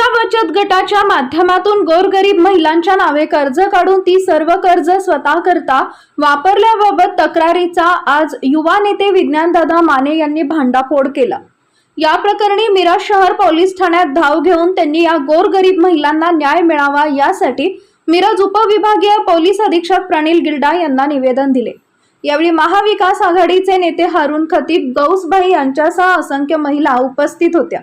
महिला बचत गटाच्या माध्यमातून गोरगरीब महिलांच्या नावे कर्ज काढून ती सर्व कर्ज स्वतः करता वापरल्याबाबत तक्रारीचा आज युवा नेते विज्ञानदादा माने यांनी भांडाफोड केला. या प्रकरणी मिरज शहर पोलीस ठाण्यात धाव घेऊन त्यांनी या गोरगरीब महिलांना न्याय मिळावा यासाठी मिरज उपविभागीय पोलीस अधीक्षक प्रणिल गिल्डा यांना निवेदन दिले. यावेळी महाविकास आघाडीचे नेते हारून खतीब गौसभाई यांच्यासह असंख्य महिला उपस्थित होत्या.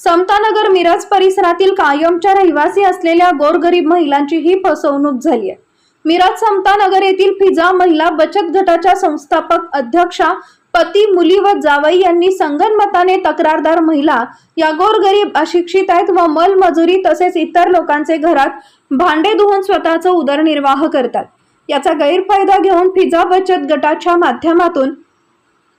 समतानगर मिरज परिसरातील कायमच्या रहिवासी असलेल्या गोरगरीब महिलांची ही फसवणूक झाली आहे. मिरज समतानगर येथील फिजा महिला बचत गटाच्या संस्थापक अध्यक्षा पती मुली व जावई यांनी संगनमताने तक्रारदार महिला या गोरगरीब अशिक्षित आहेत व मलमजुरी तसेच इतर लोकांचे घरात भांडे धुवून स्वतःचा उदरनिर्वाह करतात. याचा गैरफायदा घेऊन फिजा बचत गटाच्या माध्यमातून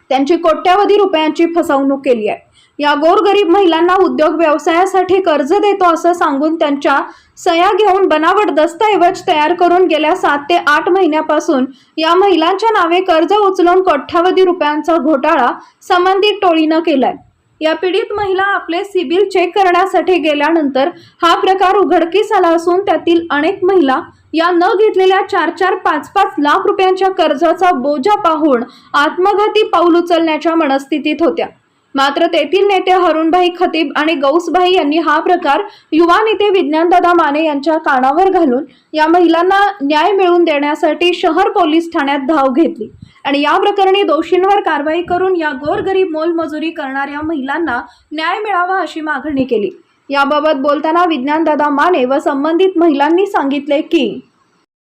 त्यांची कोट्यावधी रुपयांची फसवणूक केली आहे. या गोरगरीब महिलांना उद्योग व्यवसायासाठी कर्ज देतो असं सांगून त्यांच्या सया घेऊन बनावट दस्तऐवज तयार करून गेल्या सात ते आठ महिन्यापासून या महिलांच्या नावे कर्ज उचलून कोट्यावधी रुपयांचा घोटाळा संबंधित टोळीनं केलाय. या पीडित महिला आपले सिबिल चेक करण्यासाठी गेल्यानंतर हा प्रकार उघडकीस आला असून त्यातील अनेक महिला या न घेतलेल्या चार चार पाच पाच लाख रुपयांच्या कर्जाचा बोजा पाहून आत्मघाती पाऊल उचलण्याच्या मनस्थितीत होत्या. मात्र तेथील नेते हरुणभाई खतीब आणि गौसभाई यांनी हा प्रकार युवा नेते विज्ञानदादा माने यांच्या कानावर घालून या महिलांना न्याय मिळवून देण्यासाठी शहर पोलीस ठाण्यात धाव घेतली. आणि या प्रकरणी दोषींवर कारवाई करून या गोरगरीब मोलमजुरी करणाऱ्या महिलांना न्याय मिळावा अशी मागणी केली. याबाबत बोलताना विज्ञानदादा माने व संबंधित महिलांनी सांगितले की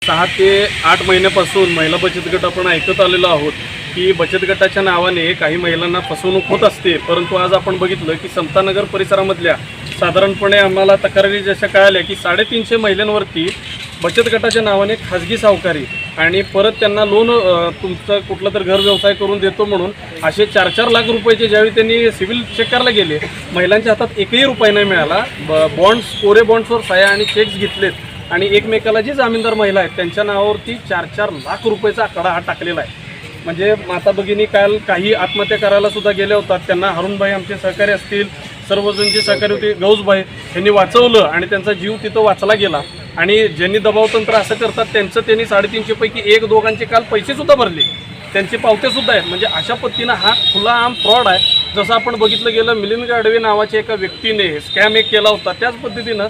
सहा ते आठ महिन्यापासून महिला बचत गट आपण ऐकत आलेलो आहोत. की बचत गटाच्या नावाने काही महिलांना फसवणूक होत असते. परंतु आज आपण बघितलं की समतानगर परिसरामधल्या साधारणपणे आम्हाला तक्रारी जशा कळाल्या की साडेतीनशे महिलांवरती बचत गटाच्या नावाने खाजगी सावकारी आणि परत त्यांना लोन तुमचं कुठलं तर घर व्यवसाय करून देतो म्हणून असे चार चार लाख रुपयाचे ज्यावेळी त्यांनी सिव्हिल चेक करायला गेले महिलांच्या हातात एकही रुपये नाही मिळाला. ब बॉन्ड्स कोरे बॉन्ड्सवर साया आणि चेक्स घेतलेत आणि एकमेकाला जी जामीनदार महिला आहेत त्यांच्या नावावरती चार चार लाख रुपयाचा आकडा हा टाकलेला आहे. म्हणजे माता भगिनी काल काही आत्महत्या करायला सुद्धा गेल्या होतात. त्यांना हरुणभाई आमचे सहकारी असतील सर्वजण जे सहकारी होते गौसभाई यांनी वाचवलं आणि त्यांचा जीव तिथं वाचला गेला. आणि ज्यांनी दबावतंत्र असं करतात त्यांचं त्यांनी साडेतीनशेपैकी एक दोघांचे काल पैसेसुद्धा भरले. त्यांचे पावतेसुद्धा आहेत. म्हणजे अशा पद्धतीनं हा खुला आम फ्रॉड आहे. जसं आपण बघितलं गेलं मिलिंद गाडवे नावाच्या एका व्यक्तीने स्कॅम एक केला होता. त्याच पद्धतीनं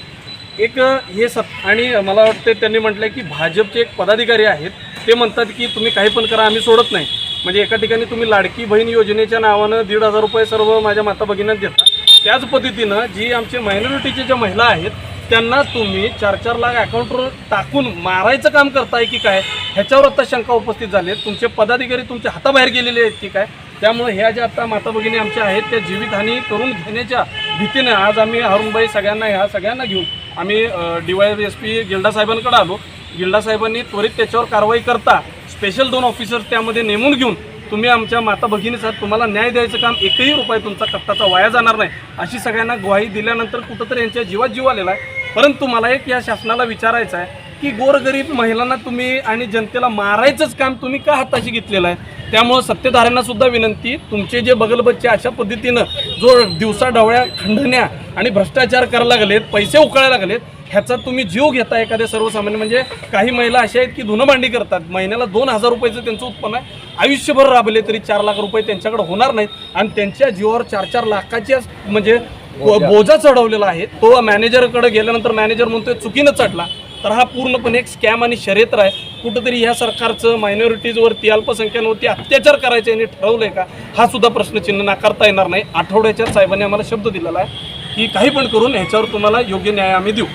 एक हे सत आणि मला वाटते त्यांनी म्हटलं की भाजपचे एक पदाधिकारी आहेत. ते म्हणतात की तुम्ही काही पण करा आम्ही सोडत नाही. म्हणजे एका ठिकाणी तुम्ही लाडकी बहीण योजनेच्या नावानं दीड हजार रुपये सर्व माझ्या माता भगिनीत देता. त्याच पद्धतीनं जी आमचे मायनॉरिटीच्या ज्या महिला आहेत त्यांना तुम्ही चार चार लाख अकाउंटवर टाकून मारायचं काम करताय की काय ह्याच्यावर आता शंका उपस्थित झाली आहेत. तुमचे पदाधिकारी तुमच्या हाताबाहेर गेलेले आहेत की काय त्यामुळे ह्या ज्या आता माता भगिनी आमच्या आहेत त्या जीवितहानी करून घेण्याच्या भीतीनं आज आम्ही अरुणबाई सगळ्यांना ह्या सगळ्यांना घेऊन आम्ही D Y S P Gilda साहेबांकडे आलो. गिल्डा साहेबांनी त्वरित त्याच्यावर कारवाई करता स्पेशल दोन ऑफिसर्स त्यामध्ये नेमून घेऊन तुम्ही आमच्या माता भगिनीचा तुम्हाला न्याय द्यायचं काम एकही रुपये तुमचा कट्टाचा वाया जाणार नाही. अशी सगळ्यांना ग्वाही दिल्यानंतर कुठंतरी यांच्या जीवात जीव आलेला आहे. परंतु मला एक या शासनाला विचारायचं आहे की गोरगरीब महिलांना तुम्ही आणि जनतेला मारायचंच काम तुम्ही का हाताशी घेतलेलं आहे? त्यामुळं सत्तेधाऱ्यांना सुद्धा विनंती तुमचे जे बगलबच्चे अशा पद्धतीनं जो दिवसा डवळ्या खंडण्या आणि भ्रष्टाचार करायला लागलेत पैसे उकळायला लागलेत ह्याचा तुम्ही जीव घेता एखाद्या सर्वसामान्य. म्हणजे काही महिला अशा आहेत की धुणं भांडी करतात. महिन्याला दोन हजार रुपयाचं त्यांचं उत्पन्न आहे. आयुष्यभर राबले तरी चार लाख रुपये त्यांच्याकडे होणार नाहीत. आणि त्यांच्या जीवावर चार चार लाखाच्या म्हणजे बोजा. चढवलेला आहे. तो मॅनेजरकडे गेल्यानंतर मॅनेजर म्हणतोय चुकीनं चढला. तर हा पूर्णपणे एक स्कॅम आणि शर्यत आहे. कुठंतरी ह्या सरकारचं मायनॉरिटीजवरती अल्पसंख्यानवरती अत्याचार करायचं यांनी ठरवलंय का? हा सुद्धा प्रश्नचिन्ह नाकारता येणार नाही. आठवड्याच्या साहेबांनी आम्हाला शब्द दिलेला आहे की काही पण करून ह्याच्यावर तुम्हाला योग्य न्याय आम्ही देऊ.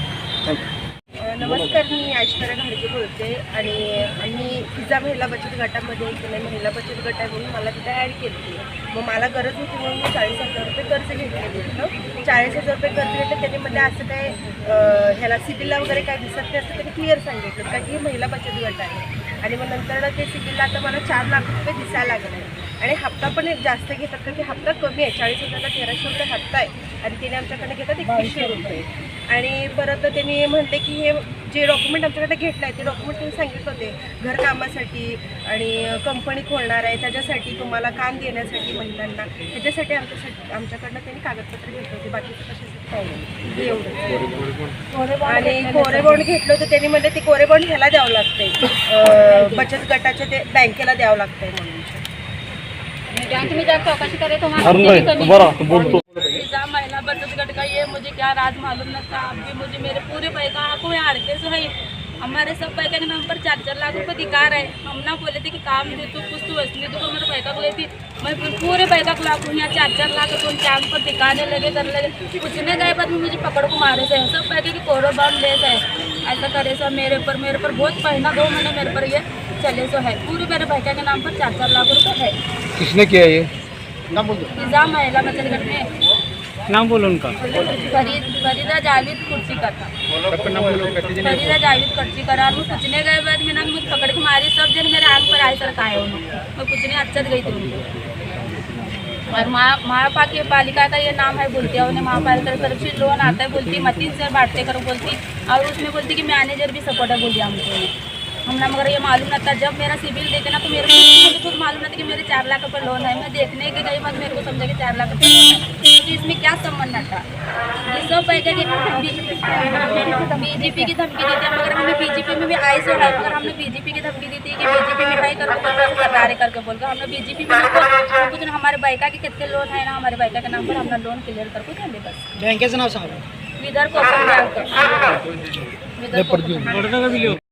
नमस्कार मी ऐश्वर्या घाडगे बोलते आणि आम्ही तिचा महिला बचत गटामध्ये केलं महिला बचत गट आहे म्हणून मला तिथे ॲड केली मग मला गरज होती म्हणून मी चाळीस हजार रुपये कर्ज घेतलेले होतं. चाळीस हजार रुपये कर्ज घेतलं त्याच्यामध्ये असं काय ह्याला सिबिलला वगैरे काय दिसत नाही असं त्यांनी क्लिअर सांगितलं. कारण की महिला बचत गट आहे. आणि मग नंतर ते सिबिलला आता मला चार लाख रुपये दिसायला लागले. आणि हप्ता पण एक जास्त घेतात का की हप्ता कमी आहे. चाळीस हजारला तेराशे रुपये हप्ता आहे. आणि त्याने आमच्याकडे घेतात एकवीसशे रुपये. आणि परत त्यांनी म्हणते की हे जे डॉक्युमेंट आमच्याकडे घेतलं आहे ते डॉक्युमेंट त्यांनी सांगितलं होते. घरकामासाठी आणि कंपनी खोलणार आहे त्याच्यासाठी तुम्हाला काम देण्यासाठी महिलांना. त्याच्यासाठी आमच्यासाठी आमच्याकडनं त्यांनी कागदपत्र घेतले होते. बाकीचं कशासाठी काही नाही. एवढं. आणि कोरे बॉन्ड घेतलं होतं त्यांनी म्हणजे ते कोरे बॉन्ड ह्याला द्यावं लागतंय. बचत गटाच्या ते बँकेला द्यावं लागतंय म्हणून. बैंक में जाकर चौकसी करे वहाँ अरुण से भी भाई कमी बरा बोलतो निज़ाम महिला बचत गट का ये मुझे क्या राज मालूम न था। अभी मुझे मेरे पूरे पैसा को मैं हारते से है हमारे सब पैसे के नाम पर चार चार लाख रुपये दिखा रहे हम ना बोले थे कि काम दे तू कुछ तू असली तो मेरे पैसा को थी। मैं फिर पूरे पैसा को लाख यहाँ चार चार लाख तो चाँद पर दिखाने लगे कर लगे। पूछने गए बाद मुझे पकड़ को मारे से। सब पैसे की कोरो बाँध ले से। ऐसा करे सो मेरे पर मेरे पर बहुत पहना दो महीने मेरे पर ये चले सो है। पूरे मेरे पैसा के नाम पर चार चार लाख रुपये है। किसने किया ये? निज़ाम महिला बचत में। नाम बोलो उनका फरीद फरीदा जावेद कुर्सी का था। फरीदा जावेद कुर्सी पूछने गए बाद में ना मुझे पकड़ के मारी। सब जन मेरे आंख पर आए सर आए उन्होंने। मैं पूछने अच्छत गई थी उनको। और माँ महापा की पालिका का ये नाम है बोलती है उन्हें महापालिका की तरफ से लोन आता है बोलती मतीन सर बांटते कर बोलती और उसमें बोलती कि मैनेजर भी सपोर्ट है बोलिए हमको हमने मगर ये मालूम न था। जब मेरा सिविल देखे ना तो मेरे को मुझे खुद मालूम न था कि मेरे चार लाख रुपये लोन है। मैं देखने के गई बाद मेरे को समझा कि चार लाख रुपये लोन है। तो इसमें क्या संबंध था? ये सब पैसे की बीजेपी की धमकी दी थी। मगर हमें बीजेपी में भी आई सो है मगर हमने बीजेपी की धमकी दी थी कि बीजेपी में हाई करके बोल सरदारे करके बोल के। हमने बीजेपी में कुछ ना हमारे बाइका के कितने लोन है ना हमारे बाइका के नाम पर हमने लोन क्लियर करके दिले बस। बँकेचं नाव सांगा। विदर कोकण बैंक विदर कोकण